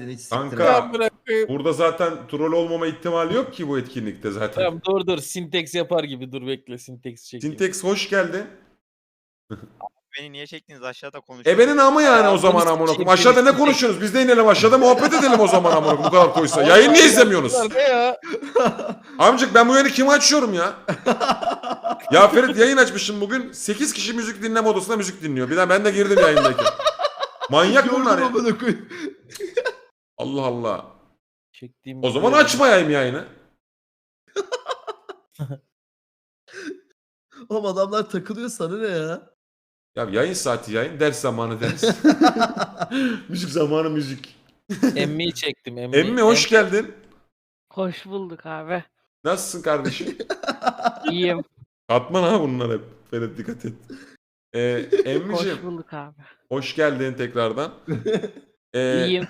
Hiç siktir Kanka. et. Ya bırakayım. Burada zaten troll olmama ihtimali yok ki bu etkinlikte zaten. Tamam dur dur. Syntax yapar gibi dur bekle. Syntax çekeyim. Sintex hoş geldin. Beni niye çektiniz aşağıda konuşuyoruz. Ebenin amı yani Ya o zaman amına koyayım. Aşağıda ne konuşuyorsunuz? Biz de inelim aşağıda muhabbet edelim o zaman amına koyayım. Bu kadar koysa. Yayın niye izlemiyorsunuz? Ne ya? Amcık ben bu yayını kime açıyorum ya? ya Ferit yayın açmışım bugün. 8 kişi müzik dinleme odasında müzik dinliyor. Bir de ben de girdim yayındayken. Manyak bunlar ya. amına koyayım. Allah Allah. Çektiğim O zaman açmayayım yayını. Oğlum adamlar takılıyor sana ne ya? Ya yayın saati yayın, ders zamanı ders. müzik zamanı müzik. Emmi'yi çektim. Emmi, Emmi hoş geldin. Hoş bulduk abi. Nasılsın kardeşim? İyiyim. Katman ha bunlar hep. Ferit dikkat et. Ee, Hoş Emmiciğim bulduk abi. hoş geldin tekrardan. Ee, İyiyim.